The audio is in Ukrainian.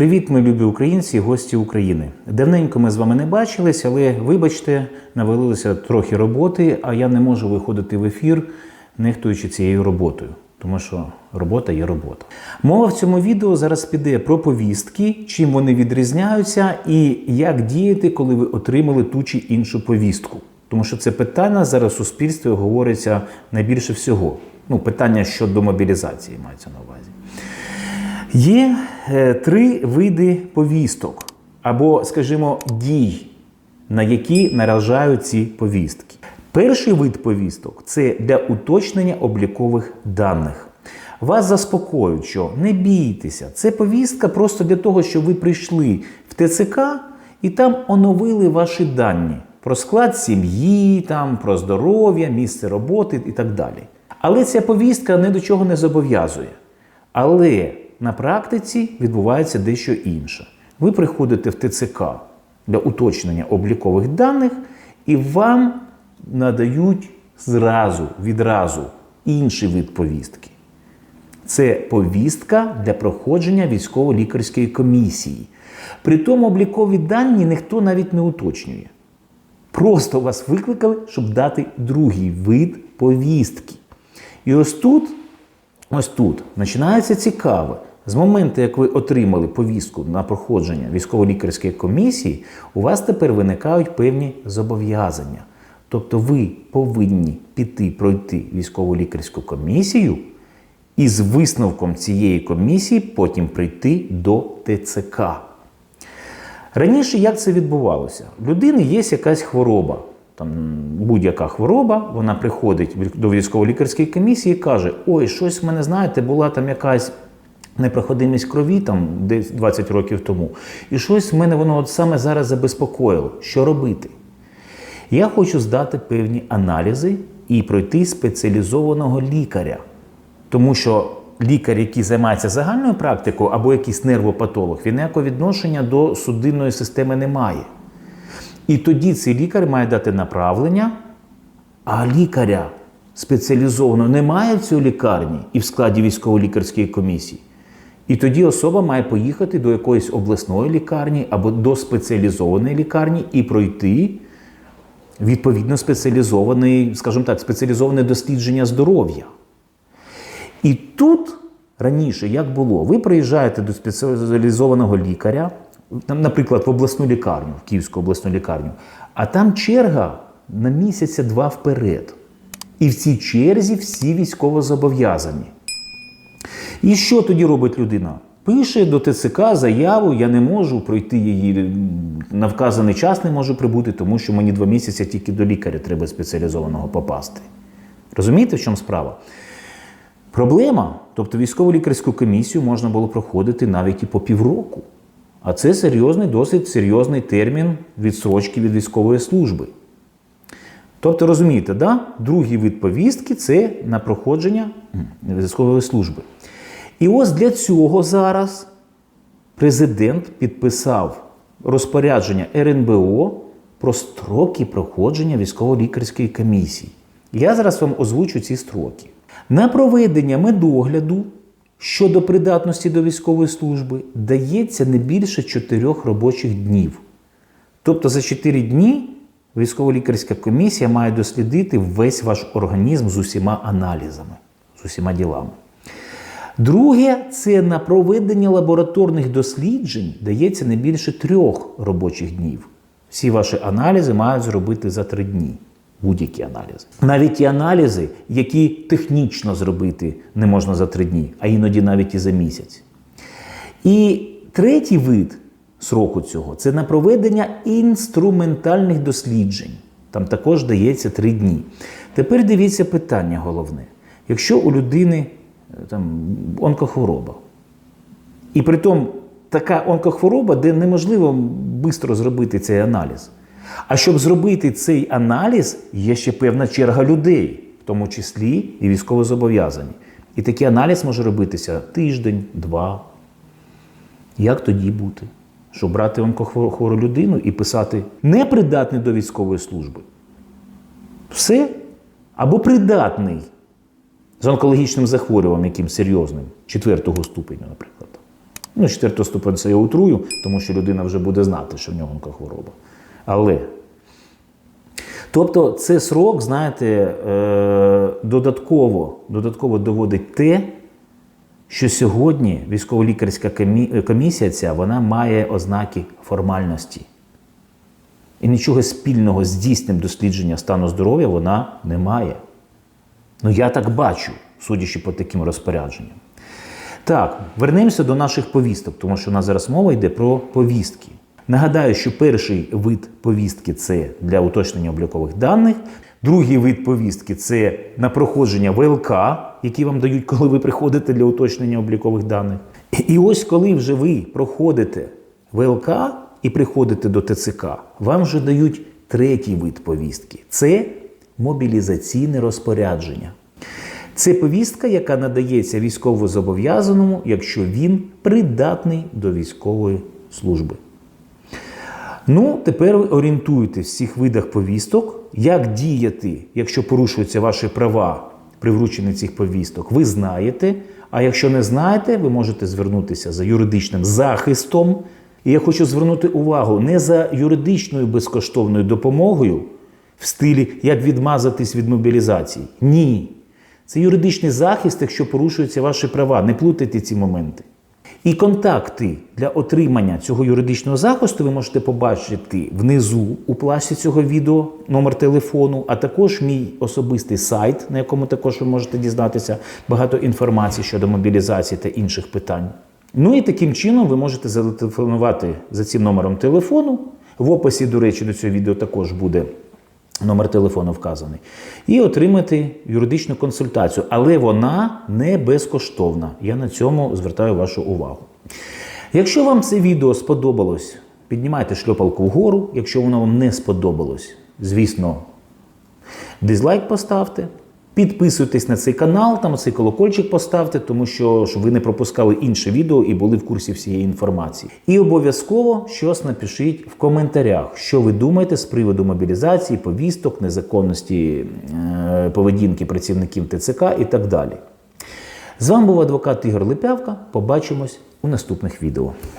Привіт, ми любі українці гості України. Давненько ми з вами не бачились, але вибачте, навалилося трохи роботи, а я не можу виходити в ефір, нехтуючи цією роботою, тому що робота є робота. Мова в цьому відео зараз піде про повістки, чим вони відрізняються, і як діяти, коли ви отримали ту чи іншу повістку. Тому що це питання зараз у суспільстві говориться найбільше всього. Ну, питання щодо мобілізації мається на увазі. Є три види повісток, або, скажімо, дій, на які наражають ці повістки. Перший вид повісток це для уточнення облікових даних. Вас заспокоюють, що не бійтеся, це повістка просто для того, щоб ви прийшли в ТЦК і там оновили ваші дані про склад сім'ї, там, про здоров'я, місце роботи і так далі. Але ця повістка ні до чого не зобов'язує. Але на практиці відбувається дещо інше. Ви приходите в ТЦК для уточнення облікових даних, і вам надають зразу, відразу інший вид повістки. Це повістка для проходження військово-лікарської комісії. При тому облікові дані ніхто навіть не уточнює. Просто вас викликали, щоб дати другий вид повістки. І ось тут, ось тут починається цікаве. З моменту, як ви отримали повістку на проходження військово-лікарської комісії, у вас тепер виникають певні зобов'язання. Тобто ви повинні піти пройти військово-лікарську комісію і з висновком цієї комісії потім прийти до ТЦК. Раніше як це відбувалося? У людини є якась хвороба, там будь-яка хвороба, вона приходить до військово-лікарської комісії і каже: Ой, щось в мене, знаєте, була там якась непроходимість крові, там десь 20 років тому, і щось в мене воно от саме зараз забезпокоїло. Що робити? Я хочу здати певні аналізи і пройти спеціалізованого лікаря. Тому що лікар, який займається загальною практикою або якийсь нервопатолог, він ніякого відношення до судинної системи не має. І тоді цей лікар має дати направлення, а лікаря спеціалізованого немає в цій лікарні і в складі військово-лікарської комісії. І тоді особа має поїхати до якоїсь обласної лікарні або до спеціалізованої лікарні і пройти відповідно спеціалізований, скажімо так, спеціалізоване дослідження здоров'я. І тут раніше як було, ви приїжджаєте до спеціалізованого лікаря, наприклад, в обласну лікарню, в Київську обласну лікарню, а там черга на місяця два вперед. І в цій черзі всі військово зобов'язані. І що тоді робить людина? Пише до ТЦК заяву, я не можу пройти її на вказаний час, не можу прибути, тому що мені два місяці тільки до лікаря треба спеціалізованого попасти. Розумієте, в чому справа? Проблема, тобто військово-лікарську комісію можна було проходити навіть і по півроку. А це серйозний, досить серйозний термін відсрочки від військової служби. Тобто, розумієте, да? другий вид повістки це на проходження військової служби. І ось для цього зараз президент підписав розпорядження РНБО про строки проходження військово-лікарської комісії. Я зараз вам озвучу ці строки. На проведення медогляду щодо придатності до військової служби дається не більше 4 робочих днів. Тобто за 4 дні військово-лікарська комісія має дослідити весь ваш організм з усіма аналізами, з усіма ділами. Друге, це на проведення лабораторних досліджень дається не більше трьох робочих днів. Всі ваші аналізи мають зробити за три дні. Будь-які аналізи. Навіть ті аналізи, які технічно зробити не можна за три дні, а іноді навіть і за місяць. І третій вид сроку цього це на проведення інструментальних досліджень. Там також дається три дні. Тепер дивіться питання головне. Якщо у людини там, онкохвороба, і при тому така онкохвороба, де неможливо швидко зробити цей аналіз. А щоб зробити цей аналіз, є ще певна черга людей, в тому числі і військовозобов'язані. І такий аналіз може робитися тиждень, два. Як тоді бути? Щоб брати онкохвору людину і писати непридатний до військової служби. Все. Або придатний з онкологічним захворюванням, яким серйозним, четвертого ступеня, наприклад. Ну, четвертого ступень це я утрую, тому що людина вже буде знати, що в нього онкохвороба. Але Тобто це срок, знаєте, е, додатково, додатково доводить те, що сьогодні військово-лікарська комісія ця вона має ознаки формальності. І нічого спільного з дійсним дослідженням стану здоров'я вона не має. Ну, я так бачу, судячи по таким розпорядженням. Так, вернемося до наших повісток, тому що у нас зараз мова йде про повістки. Нагадаю, що перший вид повістки це для уточнення облікових даних. Другий вид повістки це на проходження ВЛК, які вам дають, коли ви приходите для уточнення облікових даних. І ось коли вже ви проходите ВЛК і приходите до ТЦК, вам вже дають третій вид повістки це мобілізаційне розпорядження. Це повістка, яка надається військовозобов'язаному, якщо він придатний до військової служби. Ну, тепер ви орієнтуєтесь в цих видах повісток, як діяти, якщо порушуються ваші права при врученні цих повісток, ви знаєте. А якщо не знаєте, ви можете звернутися за юридичним захистом. І я хочу звернути увагу не за юридичною безкоштовною допомогою в стилі як відмазатись від мобілізації. Ні. Це юридичний захист, якщо порушуються ваші права. Не плутайте ці моменти. І контакти для отримання цього юридичного захисту ви можете побачити внизу у плашці цього відео, номер телефону, а також мій особистий сайт, на якому також ви можете дізнатися багато інформації щодо мобілізації та інших питань. Ну і таким чином ви можете зателефонувати за цим номером телефону. В описі, до речі, до цього відео також буде номер телефону вказаний, і отримати юридичну консультацію. Але вона не безкоштовна. Я на цьому звертаю вашу увагу. Якщо вам це відео сподобалось, піднімайте шльопалку вгору. Якщо воно вам не сподобалось, звісно, дизлайк поставте. Підписуйтесь на цей канал, там цей колокольчик поставте, тому що щоб ви не пропускали інше відео і були в курсі всієї інформації. І обов'язково щось напишіть в коментарях, що ви думаєте з приводу мобілізації, повісток, незаконності е, поведінки працівників ТЦК і так далі. З вами був адвокат Ігор Липявка. Побачимось у наступних відео.